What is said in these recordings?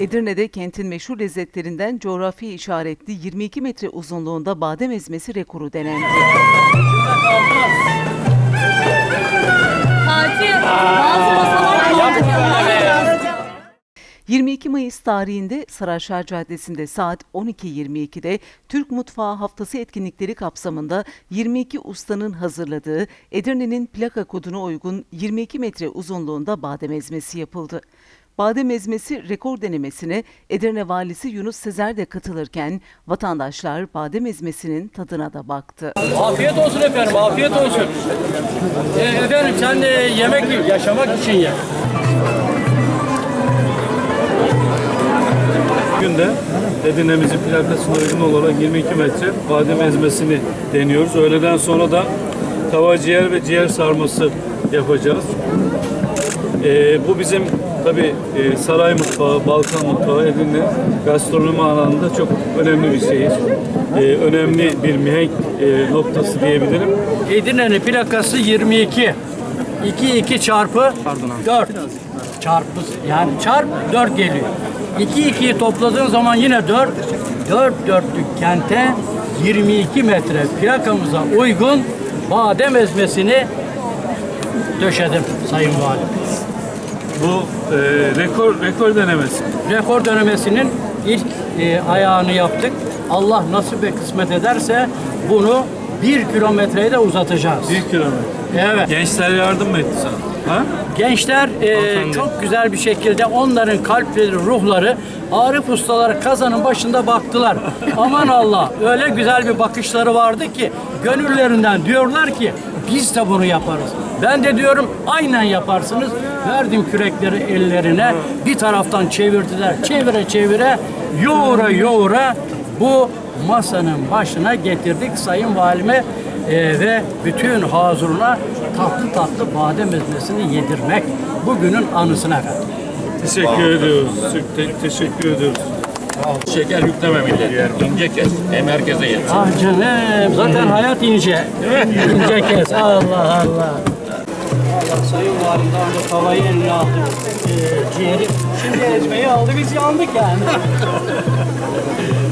Edirne'de kentin meşhur lezzetlerinden coğrafi işaretli 22 metre uzunluğunda badem ezmesi rekoru denendi. Fatih, bazı masalar kaldı. 22 Mayıs tarihinde Saraçhane Caddesi'nde saat 12.22'de Türk Mutfağı Haftası etkinlikleri kapsamında 22 ustanın hazırladığı Edirne'nin plaka koduna uygun 22 metre uzunluğunda badem ezmesi yapıldı. Badem ezmesi rekor denemesine Edirne Valisi Yunus Sezer de katılırken vatandaşlar badem ezmesinin tadına da baktı. Afiyet olsun efendim, afiyet olsun. E, efendim sen de yemek yiyor, yaşamak için ye. Bugün de Edirne'mizin plakasına uygun olarak 22 metre badem ezmesini deniyoruz. Öğleden sonra da tava ciğer ve ciğer sarması yapacağız. Ee, bu bizim tabi saray mutfağı, Balkan mutfağı Edirne gastronomi alanında çok önemli bir şehir. Ee, önemli bir mihenk e, noktası diyebilirim. Edirne'nin plakası 22. 2 2 çarpı 4. Çarpı yani çarp 4 geliyor. 2 2'yi topladığın zaman yine 4. 4 dörtlük kente 22 metre plakamıza uygun badem ezmesini döşedim Sayın Valim. Bu e, rekor rekor denemesi. rekor dönemesinin ilk e, ayağını yaptık. Allah nasip ve kısmet ederse bunu bir kilometreye de uzatacağız. Bir kilometre. Evet. Gençler yardım mı etti sana? Ha? Gençler e, çok güzel bir şekilde onların kalpleri, ruhları Arif ustaları kazanın başında baktılar. Aman Allah öyle güzel bir bakışları vardı ki gönüllerinden diyorlar ki biz de bunu yaparız. Ben de diyorum aynen yaparsınız. Verdim kürekleri ellerine bir taraftan çevirdiler. Çevire çevire yoğura yoğura bu masanın başına getirdik Sayın Valime e, ve bütün hazuruna tatlı tatlı badem ezmesini yedirmek bugünün anısına efendim. Teşekkür ediyoruz. Te- teşekkür ediyoruz. Şeker yükleme millet. İnce kes. Hem herkese. Ah canım zaten hayat ince. ince kes. Allah Allah. Allah Sayın Valim önce tavayı eline aldı. E, ciğeri. Şimdi ezmeyi aldı biz yandık yani.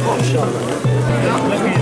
Maşallah.